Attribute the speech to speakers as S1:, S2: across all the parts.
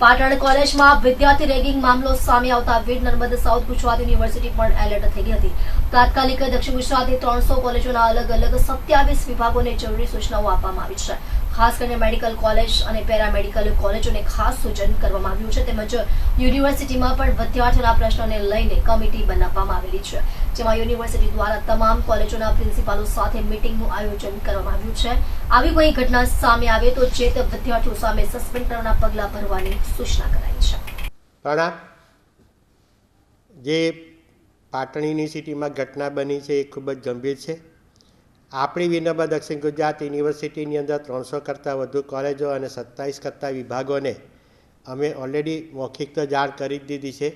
S1: પાટણ કોલેજમાં વિદ્યાર્થી રેગિંગ મામલો સામે આવતા વીર નર્મદ સાઉથ ગુજરાત યુનિવર્સિટી પણ એલર્ટ થઈ ગઈ હતી. તાત્કાલિક દક્ષિણ ગુજરાતની ત્રણસો કોલેજોના અલગ અલગ સત્યાવીસ વિભાગોને જરૂરી સૂચનાઓ આપવામાં આવી છે. ખાસ કરીને મેડિકલ કોલેજ અને પેરામેડિકલ કોલેજોને ખાસ સૂચન કરવામાં આવ્યું છે તેમજ યુનિવર્સિટીમાં પણ વિદ્યાર્થીઓના પ્રશ્નોને લઈને કમિટી બનાવવામાં આવેલી છે. જેમાં યુનિવર્સિટી દ્વારા તમામ કોલેજોના પ્રિન્સિપાલો સાથે મિટિંગનું આયોજન કરવામાં આવ્યું છે. આવી કોઈ ઘટના સામે આવે તો જે તે વિદ્યાર્થીઓ સામે સસ્પેન્ડ કરવાના પગલાં ભરવાની સૂચના કરાઈ છે.
S2: જે પાટણીની સિટીમાં ઘટના બની છે એ ખૂબ જ ગંભીર છે. આપણી વિનમ્ર દક્ષિણ ગુજરાત યુનિવર્સિટીની અંદર ત્રણસો કરતાં વધુ કોલેજો અને સત્તાવીસ કરતાં વિભાગોને અમે ઓલરેડી મૌખિક તો જાણ કરી દીધી છે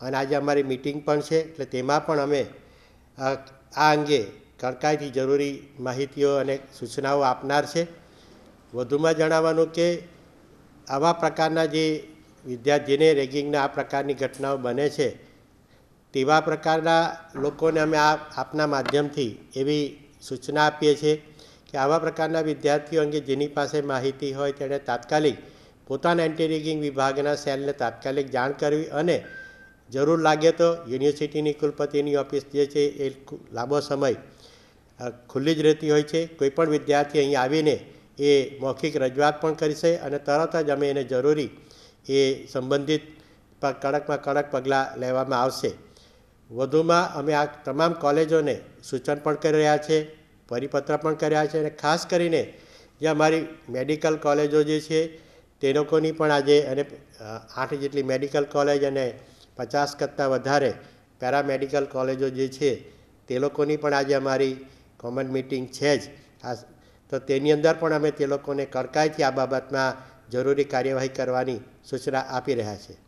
S2: અને આજે અમારી મિટિંગ પણ છે, એટલે તેમાં પણ અમે આ અંગે કડકાઈથી જરૂરી માહિતીઓ અને સૂચનાઓ આપનાર છે. વધુમાં જણાવવાનું કે આવા પ્રકારના જે વિદ્યાર્થીને રેગિંગના આ પ્રકારની ઘટનાઓ બને છે, તેવા પ્રકારના લોકોને અમે આ આપના માધ્યમથી એવી સૂચના આપીએ છીએ કે આવા પ્રકારના વિદ્યાર્થીઓ અંગે જેની પાસે માહિતી હોય તેણે તાત્કાલિક પોતાના એન્ટી રેગિંગ વિભાગના સેલને તાત્કાલિક જાણ કરવી અને જરૂર લાગે તો યુનિવર્સિટીની કુલપતિની ઓફિસ જે છે એ લાંબો સમય ખુલ્લી જ રહેતી હોય છે. કોઈપણ વિદ્યાર્થી અહીં આવીને એ મૌખિક રજૂઆત પણ કરશે અને તરત જ અમે એને જરૂરી એ સંબંધિત કડકમાં કડક પગલાં લેવામાં આવશે. વધુમાં અમે આ તમામ કોલેજોને સૂચન પણ કરી રહ્યા છે, પરિપત્ર પણ કર્યા છે અને ખાસ કરીને જે અમારી મેડિકલ કોલેજો જે છે, તે લોકોની પણ આજે અને આઠ જેટલી મેડિકલ કોલેજ અને પચાસ કરતાં વધારે પેરામેડિકલ કોલેજો જે છે, તે લોકોની પણ આજે અમારી કોમન મિટિંગ છે જ. આ, તો તેની અંદર પણ અમે તે લોકોને કડકાઈથી આ બાબતમાં જરૂરી કાર્યવાહી કરવાની સૂચના આપી રહ્યા છે.